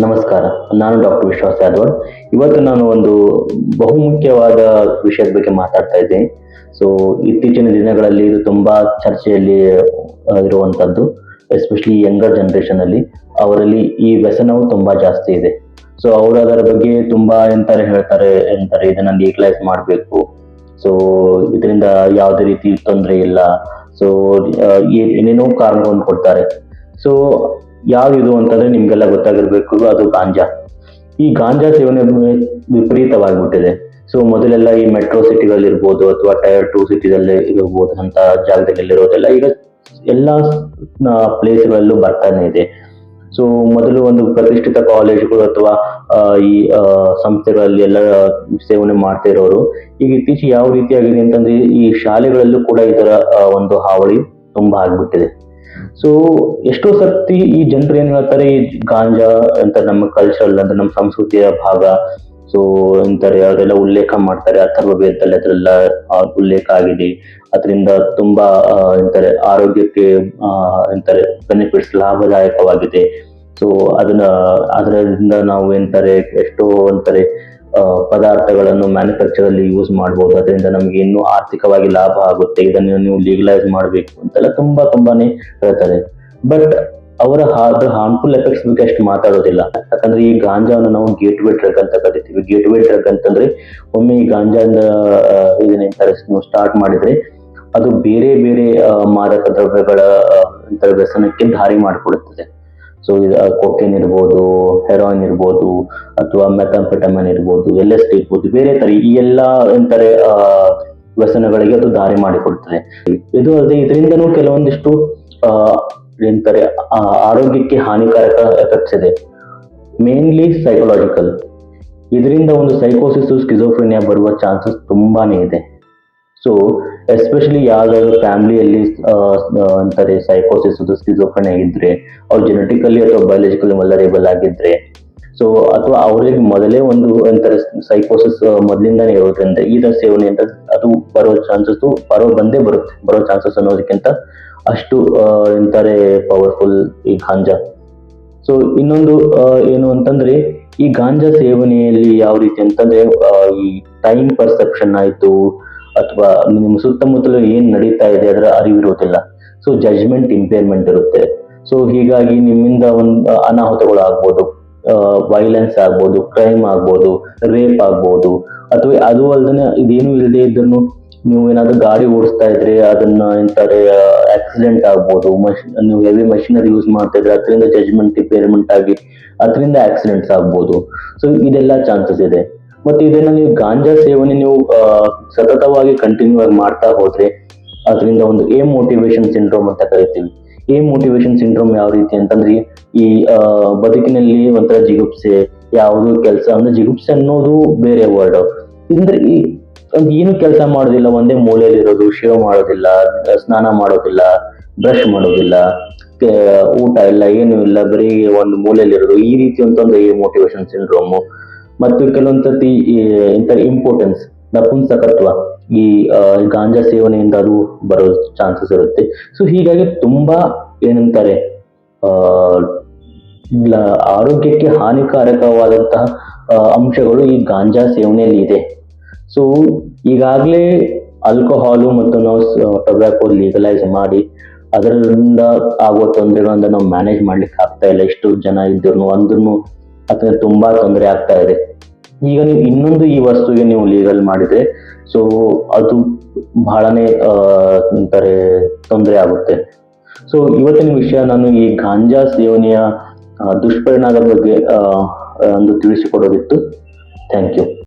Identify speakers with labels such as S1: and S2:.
S1: ನಮಸ್ಕಾರ. ನಾನು ಡಾಕ್ಟರ್ ವಿಶ್ವಾಸ್ ಯಾದವ್. ಇವತ್ತು ನಾನು ಒಂದು ಬಹುಮುಖ್ಯವಾದ ವಿಷಯದ ಬಗ್ಗೆ ಮಾತಾಡ್ತಾ ಇದ್ದೀನಿ. ಸೊ ಇತ್ತೀಚಿನ ದಿನಗಳಲ್ಲಿ ಇದು ತುಂಬಾ ಚರ್ಚೆಯಲ್ಲಿ ಇರುವಂತದ್ದು. ಎಸ್ಪೆಷಲಿ ಯಂಗರ್ ಜನರೇಷನ್ ಅಲ್ಲಿ ಅವರಲ್ಲಿ ಈ ವ್ಯಸನವು ತುಂಬಾ ಜಾಸ್ತಿ ಇದೆ. ಸೊ ಅವರು ಅದರ ಬಗ್ಗೆ ತುಂಬಾ ಎಂತಾರೆ ಹೇಳ್ತಾರೆ ಎಂತಾರೆ, ಇದನ್ನ ಲೀಗಲೈಸ್ ಮಾಡಬೇಕು. ಸೊ ಇದರಿಂದ ಯಾವುದೇ ರೀತಿ ತೊಂದರೆ ಇಲ್ಲ. ಸೊ ಏನೇನೋ ಕಾರಣಗಳನ್ನು ಕೊಡ್ತಾರೆ. ಸೊ ಯಾವ್ದಿದು ಅಂತಂದ್ರೆ ನಿಮ್ಗೆಲ್ಲ ಗೊತ್ತಾಗಿರ್ಬೇಕು, ಅದು ಗಾಂಜಾ. ಈ ಗಾಂಜಾ ಸೇವನೆ ವಿಪರೀತವಾಗಿಬಿಟ್ಟಿದೆ. ಸೊ, ಮೊದಲೆಲ್ಲ ಈ ಮೆಟ್ರೋ ಸಿಟಿಗಳಿರ್ಬೋದು ಅಥವಾ ಟೈರ್ ಟೂ ಸಿಟಿದಲ್ಲಿ ಇರ್ಬೋದು ಅಂತ ಜಾಗದಲ್ಲಿರೋದೆಲ್ಲ ಈಗ ಎಲ್ಲ ಪ್ಲೇಸ್ಗಳಲ್ಲೂ ಬರ್ತಾನೆ ಇದೆ. ಸೊ, ಮೊದಲು ಒಂದು ಪ್ರತಿಷ್ಠಿತ ಕಾಲೇಜುಗಳು ಅಥವಾ ಈ ಸಂಸ್ಥೆಗಳಲ್ಲಿ ಎಲ್ಲ ಸೇವನೆ ಮಾಡ್ತಾ ಇರೋರು, ಈಗ ಇತ್ತೀಚೆಗೆ ಯಾವ ರೀತಿಯಾಗಿದೆ ಅಂತಂದ್ರೆ ಈ ಶಾಲೆಗಳಲ್ಲೂ ಕೂಡ ಇದರ ಒಂದು ಹಾವಳಿ ತುಂಬಾ ಆಗ್ಬಿಟ್ಟಿದೆ. ಸೊ ಎಷ್ಟೋ ಸರ್ತಿ ಈ ಜನರು ಏನ್ ಹೇಳ್ತಾರೆ, ಈ ಗಾಂಜಾ ಅಂತ ನಮ್ಮ ಕಲ್ಚರ್ ಅಂದ್ರೆ ನಮ್ಮ ಸಂಸ್ಕೃತಿಯ ಭಾಗ. ಸೊ ಎಂತಾರೆ ಅವರೆಲ್ಲ ಉಲ್ಲೇಖ ಮಾಡ್ತಾರೆ ಅಥರ್ವ ವೇದದಲ್ಲಿ ಅದರೆಲ್ಲ ಉಲ್ಲೇಖ ಆಗಿದೆ. ಅದರಿಂದ ತುಂಬಾ ಎಂತಾರೆ ಆರೋಗ್ಯಕ್ಕೆ ಎಂತಾರೆ ಬೆನಿಫಿಟ್ಸ್ ಲಾಭದಾಯಕವಾಗಿದೆ. ಸೊ ಅದನ್ನ, ಅದರಿಂದ ನಾವು ಎಂತಾರೆ, ಎಷ್ಟೋ, ಅಂತಾರೆ ಪದಾರ್ಥಗಳನ್ನು ಮ್ಯಾನುಫ್ಯಾಕ್ಚರ್ ಅಲ್ಲಿ ಯೂಸ್ ಮಾಡಬಹುದು ಅದರಿಂದ ನಮಗೆ ಇನ್ನೂ ಆರ್ಥಿಕವಾಗಿ ಲಾಭ ಆಗುತ್ತೆ. ಇದನ್ನು ನೀವು ಲೀಗಲೈಸ್ ಮಾಡಬೇಕು ಅಂತೆಲ್ಲ ತುಂಬಾ ತುಂಬಾನೇ ಹೇಳ್ತಾರೆ. ಬಟ್ ಅವರ ಅದ್ರ ಹಾರ್ಮ್ಫುಲ್ ಎಫೆಕ್ಟ್ಸ್ ಬಗ್ಗೆ ಅಷ್ಟು ಮಾತಾಡೋದಿಲ್ಲ. ಯಾಕಂದ್ರೆ ಈ ಗಾಂಜಾವನ್ನು ನಾವು ಗೇಟ್ ವೇ ಡ್ರಗ್ ಅಂತ ಕರಿತೀವಿ. ಗೇಟ್ ವೇ ಡ್ರಗ್ ಅಂತಂದ್ರೆ ಒಮ್ಮೆ ಈ ಗಾಂಜಾದ ಇದನ್ನ ನೀವು ಸ್ಟಾರ್ಟ್ ಮಾಡಿದ್ರೆ ಅದು ಬೇರೆ ಬೇರೆ ಮಾದಕ ದ್ರವ್ಯಗಳ ವ್ಯಸನಕ್ಕೆ ದಾರಿ ಮಾಡಿಕೊಡುತ್ತದೆ. ಸೊ ಇದು ಕೊಕೇನ್ ಇರ್ಬೋದು ಹೆರಾಯಿನ್ ಇರ್ಬೋದು ಅಥವಾ ಮೆಥಾಂಫೆಟಮನ್ ಇರ್ಬೋದು ಎಲ್ ಎಸ್ ಇರ್ಬೋದು ಬೇರೆ ತರ ಈ ಎಲ್ಲ ಆ, ವ್ಯಸನಗಳಿಗೆ ಅದು ದಾರಿ ಮಾಡಿಕೊಡ್ತದೆ. ಇದು ಅಲ್ಲದೆ ಇದರಿಂದನೂ ಕೆಲವೊಂದಿಷ್ಟು ಆ, ಆರೋಗ್ಯಕ್ಕೆ ಹಾನಿಕಾರಕ ಎಫೆಕ್ಟ್ಸ್ ಇದೆ. ಮೇನ್ಲಿ ಸೈಕಲಾಜಿಕಲ್ ಇದರಿಂದ ಒಂದು ಸೈಕೋಸಿಸ್ ಸ್ಕಿಜೋಫ್ರೆನಿಯಾ ಬರುವ ಚಾನ್ಸಸ್ ತುಂಬಾನೇ ಇದೆ. ಸೊ ಎಸ್ಪೆಷಲಿ ಯಾವ್ದಾದ್ರು ಫ್ಯಾಮಿಲಿಯಲ್ಲಿ ಅಂತಾರೆ ಸೈಕೋಸಿಸ್ ಸ್ಕಿಜೋಫ್ರೆನಿಯಾ ಇದ್ರೆ ಅವ್ರು ಜೆನೆಟಿಕಲಿ ಅಥವಾ ಬಯಾಲಜಿಕಲಿ ಮಲರೇಬಲ್ ಆಗಿದ್ರೆ ಸೊ ಅಥವಾ ಅವ್ರಿಗೆ ಮೊದಲೇ ಒಂದು ಅಂತಾರೆ ಸೈಕೋಸಿಸ್ ಮೊದಲಿಂದಾನೇ ಇರೋದ್ರಿಂದ ಇದರ ಸೇವನೆ ಅಂತ ಅದು ಬರೋ ಚಾನ್ಸಸ್ ಬರೋ, ಬಂದೇ ಬರುತ್ತೆ, ಬರೋ ಚಾನ್ಸಸ್ ಅನ್ನೋದಕ್ಕಿಂತ ಅಷ್ಟು ಎಂತಾರೆ ಪವರ್ಫುಲ್ ಈ ಗಾಂಜಾ. ಸೊ ಇನ್ನೊಂದು ಏನು ಅಂತಂದ್ರೆ, ಈ ಗಾಂಜಾ ಸೇವನೆಯಲ್ಲಿ ಯಾವ ರೀತಿ ಅಂತಂದ್ರೆ ಈ ಟೈಮ್ ಪರ್ಸೆಪ್ಷನ್ ಆಯ್ತು ಅಥವಾ ನಿಮ್ಮ ಸುತ್ತಮುತ್ತಲು ಏನ್ ನಡೀತಾ ಇದೆ ಅದರ ಅರಿವಿರುವುದಿಲ್ಲ. ಸೊ ಜಜ್ಮೆಂಟ್ ಇಂಪೇರ್ಮೆಂಟ್ ಇರುತ್ತೆ. ಸೊ ಹೀಗಾಗಿ ನಿಮ್ಮಿಂದ ಒಂದು ಅನಾಹುತಗಳು ಆಗ್ಬೋದು ವೈಲೆನ್ಸ್ ಆಗ್ಬೋದು ಕ್ರೈಮ್ ಆಗ್ಬೋದು ರೇಪ್ ಆಗ್ಬೋದು. ಅಥವಾ ಅದು ಅಲ್ಲದೆ ಇದೇನು ಇಲ್ಲದೆ ಇದನ್ನು ನೀವು ಏನಾದ್ರು ಗಾಡಿ ಓಡಿಸ್ತಾ ಇದ್ರೆ ಅದನ್ನ ಎಂತಾರೆ ಆಕ್ಸಿಡೆಂಟ್ ಆಗ್ಬೋದು ಮಷ್ ನೀವು ಹೆವಿ ಮಷಿನರಿ ಯೂಸ್ ಮಾಡ್ತಾ ಇದ್ರೆ ಅದರಿಂದ ಜಜ್ಮೆಂಟ್ ಇಂಪೇರ್ಮೆಂಟ್ ಆಗಿ, ಅದರಿಂದ ಆಕ್ಸಿಡೆಂಟ್ಸ್ ಆಗ್ಬೋದು. ಸೊ ಇದೆಲ್ಲ ಚಾನ್ಸಸ್ ಇದೆ. ಮತ್ತೆ ಇದನ್ನ ನೀವು ಗಾಂಜಾ ಸೇವನೆ ನೀವು ಸತತವಾಗಿ ಕಂಟಿನ್ಯೂ ಆಗಿ ಮಾಡ್ತಾ ಹೋದ್ರೆ, ಅದರಿಂದ ಒಂದು ಎ ಮೋಟಿವೇಶನ್ ಸಿಂಡ್ರೋಮ್ ಅಂತ ಕರಿತೀವಿ. ಎ ಮೋಟಿವೇಶನ್ ಸಿಂಡ್ರೋಮ್ ಯಾವ ರೀತಿ ಅಂತಂದ್ರೆ, ಈ ಬದುಕಿನಲ್ಲಿ ಒಂಥರ ಜಿಗುಪ್ಸೆ, ಯಾವುದು ಕೆಲಸ, ಅಂದ್ರೆ ಜಿಗುಪ್ಸೆ ಅನ್ನೋದು ಬೇರೆ ವರ್ಡ್ ಅಂದ್ರೆ ಈ ಏನು ಕೆಲಸ ಮಾಡೋದಿಲ್ಲ, ಒಂದೇ ಮೂಲೆಯಲ್ಲಿ ಇರೋದು ಶೇವ್ ಮಾಡೋದಿಲ್ಲ, ಸ್ನಾನ ಮಾಡೋದಿಲ್ಲ ಬ್ರಷ್ ಮಾಡೋದಿಲ್ಲ ಊಟ ಇಲ್ಲ, ಏನು ಇಲ್ಲ, ಬರೀ ಒಂದು ಮೂಲೆಯಲ್ಲಿರೋದು, ಈ ರೀತಿ ಅಂತ ಏ ಮೋಟಿವೇಶನ್ ಸಿಂಡ್ರೋಮು ಮತ್ತು ಕೆಲವೊಂದು ಸರ್ತಿ ಇಂಥ ಇಂಪಾರ್ಟೆನ್ಸ್ ನಪುಂಸಕತ್ವ, ಈ ಗಾಂಜಾ ಸೇವನೆಯಿಂದ ಅದು ಬರೋ ಚಾನ್ಸಸ್ ಇರುತ್ತೆ. ಸೊ ಹೀಗಾಗಿ ತುಂಬಾ ಏನಂತಾರೆ ಆರೋಗ್ಯಕ್ಕೆ ಹಾನಿಕಾರಕವಾದಂತಹ ಅಂಶಗಳು ಈ ಗಾಂಜಾ ಸೇವನೆಯಲ್ಲಿ ಇದೆ. ಸೊ ಈಗಾಗಲೇ ಆಲ್ಕೋಹಾಲು ಮತ್ತು ನಾವು ಟೊಬ್ಯಾಕೋ ಲೀಗಲೈಸ್ ಮಾಡಿ, ಅದರಿಂದ ಆಗುವ ತೊಂದರೆಗಳಿಂದ ನಾವು ಮ್ಯಾನೇಜ್ ಮಾಡ್ಲಿಕ್ಕೆ ಆಗ್ತಾ ಇಲ್ಲ. ಎಷ್ಟು ಜನ ಇದ್ರು ಅಂದ್ರೂ ಅದರಿಂದ ತುಂಬಾ ತೊಂದರೆ ಆಗ್ತಾ ಇದೆ. ಈಗ ನೀವು ಇನ್ನೊಂದು ಈ ವಸ್ತುವಿಗೆ ನೀವು ಲೀಗಲ್ ಮಾಡಿದ್ರೆ ಸೊ ಅದು ಬಹಳನೇ ಅಂತಾರೆ ತೊಂದರೆ ಆಗುತ್ತೆ. ಸೊ ಇವತ್ತಿನ ವಿಷಯ ನಾನು ಈ ಗಾಂಜಾ ಸೇವನೆಯ ದುಷ್ಪರಿಣಾಮದ ಬಗ್ಗೆ ಒಂದು ತಿಳಿಸಿಕೊಡೋದಿತ್ತು. Thank you